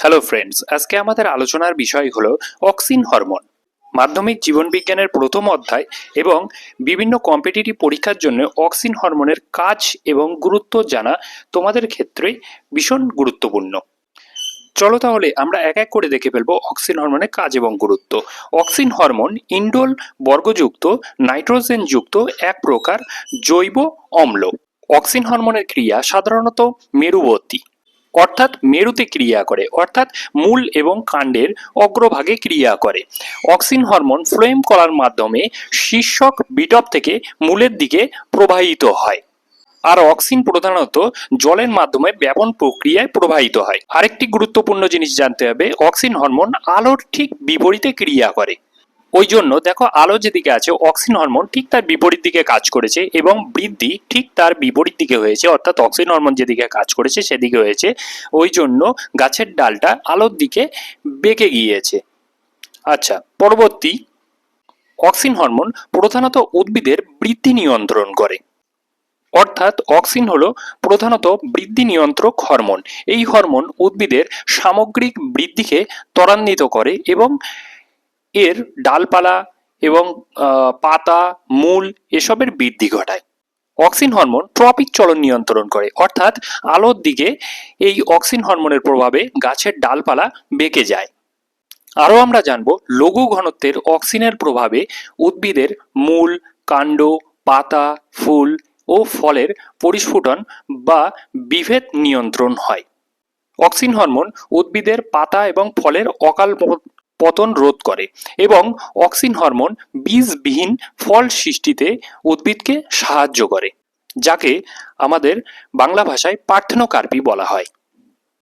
Hello friends আজকে আমাদের আলোচনার বিষয় হলো অক্সিন হরমোন। মাধ্যমিক জীবনবিজ্ঞানের প্রথম অধ্যায় এবং বিভিন্ন কম্পিটিটিভ পরীক্ষার জন্য অক্সিন হরমোনের কাজ এবং গুরুত্ব জানা তোমাদের ক্ষেত্রে ভীষণ গুরুত্বপূর্ণ। চলো তাহলে আমরা এক এক করে দেখে ফেলব অক্সিন হরমোনের কাজ এবং গুরুত্ব। অক্সিন হরমোন ইন্ডোল বর্গযুক্ত, নাইট্রোজেনযুক্ত এক প্রকার জৈব অম্ল। অক্সিন হরমোনের ক্রিয়া সাধারণত মেরুবর্তী। অর্থাৎ মেরুতে ক্রিয়া করে, অর্থাৎ মূল এবং কাণ্ডের অগ্রভাগে ক্রিয়া করে। অক্সিন হরমোন ফ্লোয়েম করার মাধ্যমে শীর্ষক বিটপ থেকে মূলের দিকে প্রবাহিত হয়। আর অক্সিন প্রধানত জলের মাধ্যমে ব্যাপন প্রক্রিয়ায় প্রবাহিত হয়। আরেকটি গুরুত্বপূর্ণ জিনিস জানতে হবে, অক্সিন হরমোন আলোর ঠিক বিপরীতে ক্রিয়া করে। ওই জন্য দেখো, আলো যেদিকে আছে অক্সিন হরমোন ঠিক তার বিপরীত দিকে কাজ করেছে এবং বৃদ্ধি ঠিক তার বিপরীত দিকে হয়েছে, অর্থাৎ অক্সিন হরমোন যেদিকে কাজ করেছে সেদিকে হয়েছে। ওই জন্য গাছের ডালটা আলোর দিকে বেঁকে গিয়েছে। আচ্ছা পরবর্তী অক্সিন হরমোন প্রধানত উদ্ভিদের বৃদ্ধি নিয়ন্ত্রণ করে। অর্থাৎ অক্সিন হলো প্রধানত বৃদ্ধি নিয়ন্ত্রক হরমোন এই হরমোন উদ্ভিদের সামগ্রিক বৃদ্ধিকে ত্বরান্বিত করে এবং এর ডালপালা এবং পাতা, মূল এসবের বৃদ্ধি ঘটায়। অক্সিন হরমোন ট্রপিক চলন নিয়ন্ত্রণ করে। অর্থাৎ আলোর দিকে এই অক্সিন হরমোনের প্রভাবে গাছের ডালপালা বেঁকে যায়। আরও আমরা জানব লঘু ঘনত্বের অক্সিনের প্রভাবে উদ্ভিদের মূল, কাণ্ড, পাতা, ফুল ও ফলের পরিস্ফুটন বা বিভেদ নিয়ন্ত্রণ হয়। অক্সিন হরমোন উদ্ভিদের পাতা এবং ফলের অকাল পতন রোধ করে এবং অক্সিন হরমোন বীজবিহীন ফল সৃষ্টিতে উদ্ভিদকে সাহায্য করে, যাকে আমাদের বাংলা ভাষায় পার্থেনোকার্পি বলা হয়।